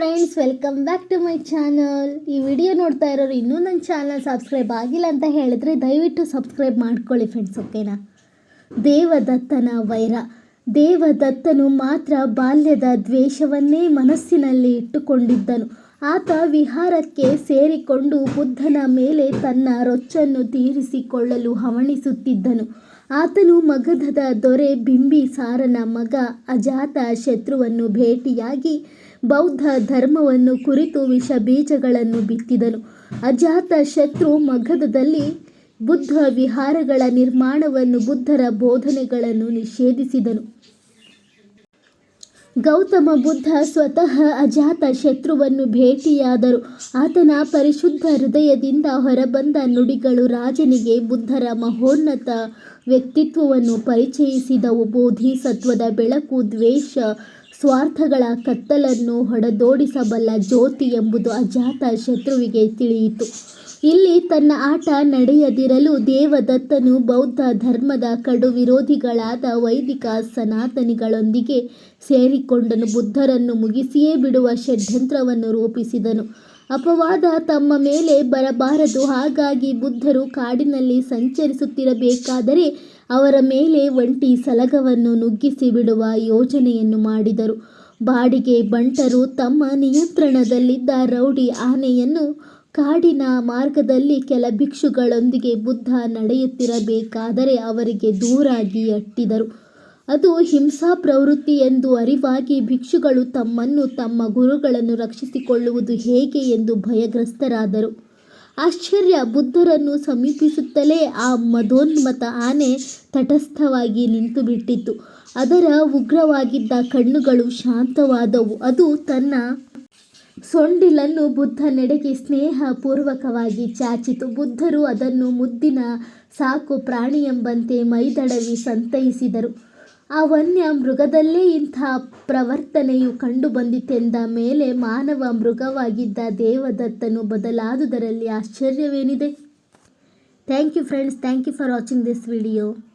Guys welcome back to my channel ಈ video ನೋಡ್ತಾ ಇರೋರು ಇನ್ನೂ ನನ್ನ ಚಾನಲ್ ಸಬ್ಸ್ಕ್ರೈಬ್ ಆಗಿಲ್ಲ ಅಂತ ಹೇಳಿದ್ರೆ ದಯವಿಟ್ಟು ಸಬ್ಸ್ಕ್ರೈಬ್ ಮಾಡ್ಕೊಳ್ಳಿ ಫ್ರೆಂಡ್ಸ್ ಓಕೆನಾ ದೇವದತ್ತನ ವೈರ. ದೇವದತ್ತನು ಮಾತ್ರ ಬಾಲ್ಯದ ದ್ವೇಷವನ್ನೇ ಮನಸ್ಸಿನಲ್ಲಿ ಇಟ್ಟುಕೊಂಡಿದ್ದನು. ಆತ ವಿಹಾರಕ್ಕೆ ಸೇರಿಕೊಂಡು ಬುದ್ಧನ ಮೇಲೆ ತನ್ನ ರೊಚ್ಚನ್ನು ತೀರಿಸಿಕೊಳ್ಳಲು ಹವಣಿಸುತ್ತಿದ್ದನು. ಆತನು ಮಗಧದ ದೊರೆ ಬಿಂಬಿಸಾರನ ಮಗ ಅಜಾತ ಶತ್ರುವನ್ನು ಭೇಟಿಯಾಗಿ ಬೌದ್ಧ ಧರ್ಮವನ್ನು ಕುರಿತು ವಿಷ ಬೀಜಗಳನ್ನು ಬಿತ್ತಿದನು. ಅಜಾತ ಶತ್ರು ಮಗಧದಲ್ಲಿ ಬುದ್ಧ ವಿಹಾರಗಳ ನಿರ್ಮಾಣವನ್ನು ಬುದ್ಧರ ಬೋಧನೆಗಳನ್ನು ನಿಷೇಧಿಸಿದನು. ಗೌತಮ ಬುದ್ಧ ಸ್ವತಃ ಅಜಾತ ಶತ್ರುವನ್ನು ಭೇಟಿಯಾದರು. ಆತನ ಪರಿಶುದ್ಧ ಹೃದಯದಿಂದ ಹೊರಬಂದ ನುಡಿಗಳು ರಾಜನಿಗೆ ಬುದ್ಧರ ಮಹೋನ್ನತ ವ್ಯಕ್ತಿತ್ವವನ್ನು ಪರಿಚಯಿಸಿದವು. ಬೋಧಿಸತ್ವದ ಬೆಳಕು, ದ್ವೇಷ, ಸ್ವಾರ್ಥಗಳ ಕತ್ತಲನ್ನು ಹೊಡೆದೋಡಿಸಬಲ್ಲ ಜ್ಯೋತಿ ಎಂಬುದು ಅಜಾತ ಶತ್ರುವಿಗೆ ತಿಳಿಯಿತು. ಇಲ್ಲಿ ತನ್ನ ಆಟ ನಡೆಯದಿರಲು ದೇವದತ್ತನು ಬೌದ್ಧ ಧರ್ಮದ ಕಡು ವಿರೋಧಿಗಳಾದ ವೈದಿಕ ಸನಾತನಿಗಳೊಂದಿಗೆ ಸೇರಿಕೊಂಡನು. ಬುದ್ಧರನ್ನು ಮುಗಿಸಿಯೇ ಬಿಡುವ ಷಡ್ಯಂತ್ರವನ್ನು ರೂಪಿಸಿದನು. ಅಪವಾದ ತಮ್ಮ ಮೇಲೆ ಬರಬಾರದು. ಹಾಗಾಗಿ ಬುದ್ಧರು ಕಾಡಿನಲ್ಲಿ ಸಂಚರಿಸುತ್ತಿರಬೇಕಾದರೆ ಅವರ ಮೇಲೆ ಒಂಟಿ ಸಲಗವನ್ನು ನುಗ್ಗಿಸಿ ಬಿಡುವ ಯೋಜನೆಯನ್ನು ಮಾಡಿದರು. ಬಾಡಿಗೆ ಬಂಟರು ತಮ್ಮ ನಿಯಂತ್ರಣದಲ್ಲಿದ್ದ ರೌಡಿ ಆನೆಯನ್ನು ಕಾಡಿನ ಮಾರ್ಗದಲ್ಲಿ ಕೆಲ ಭಿಕ್ಷುಗಳೊಂದಿಗೆ ಬುದ್ಧ ನಡೆಯುತ್ತಿರಬೇಕಾದರೆ ಅವರಿಗೆ ದೂರಾಗಿ ಅಟ್ಟಿದರು. ಅದು ಹಿಂಸಾ ಪ್ರವೃತ್ತಿ ಎಂದು ಅರಿವಾಗಿ ಭಿಕ್ಷುಗಳು ತಮ್ಮನ್ನು ತಮ್ಮ ಗುರುಗಳನ್ನು ರಕ್ಷಿಸಿಕೊಳ್ಳುವುದು ಹೇಗೆ ಎಂದು ಭಯಗ್ರಸ್ತರಾದರು. ಆಶ್ಚರ್ಯ, ಬುದ್ಧರನ್ನು ಸಮೀಪಿಸುತ್ತಲೇ ಆ ಮದೋನ್ಮತ ಆನೆ ತಟಸ್ಥವಾಗಿ ನಿಂತುಬಿಟ್ಟಿತು ಅದರ ಉಗ್ರವಾಗಿದ್ದ ಕಣ್ಣುಗಳು ಶಾಂತವಾದವು. ಅದು ತನ್ನ ಸೊಂಡಿಲನ್ನು ಬುದ್ಧನೆಡೆಗೆ ಸ್ನೇಹಪೂರ್ವಕವಾಗಿ ಚಾಚಿತು. ಬುದ್ಧರು ಅದನ್ನು ಮುದ್ದಿನ ಸಾಕು ಪ್ರಾಣಿಯೆಂಬಂತೆ ಮೈದಡವಿ ಸಂತೈಸಿದರು. ಆ ವನ್ಯ ಮೃಗದಲ್ಲೇ ಇಂಥ ಪ್ರವರ್ತನೆಯು ಕಂಡುಬಂದಿತೆಂದ ಮೇಲೆ ಮಾನವ ಮೃಗವಾಗಿದ್ದ ದೇವದತ್ತನು ಬದಲಾದುದರಲ್ಲಿ ಆಶ್ಚರ್ಯವೇನಿದೆ. Thank you friends, thank you for watching this video.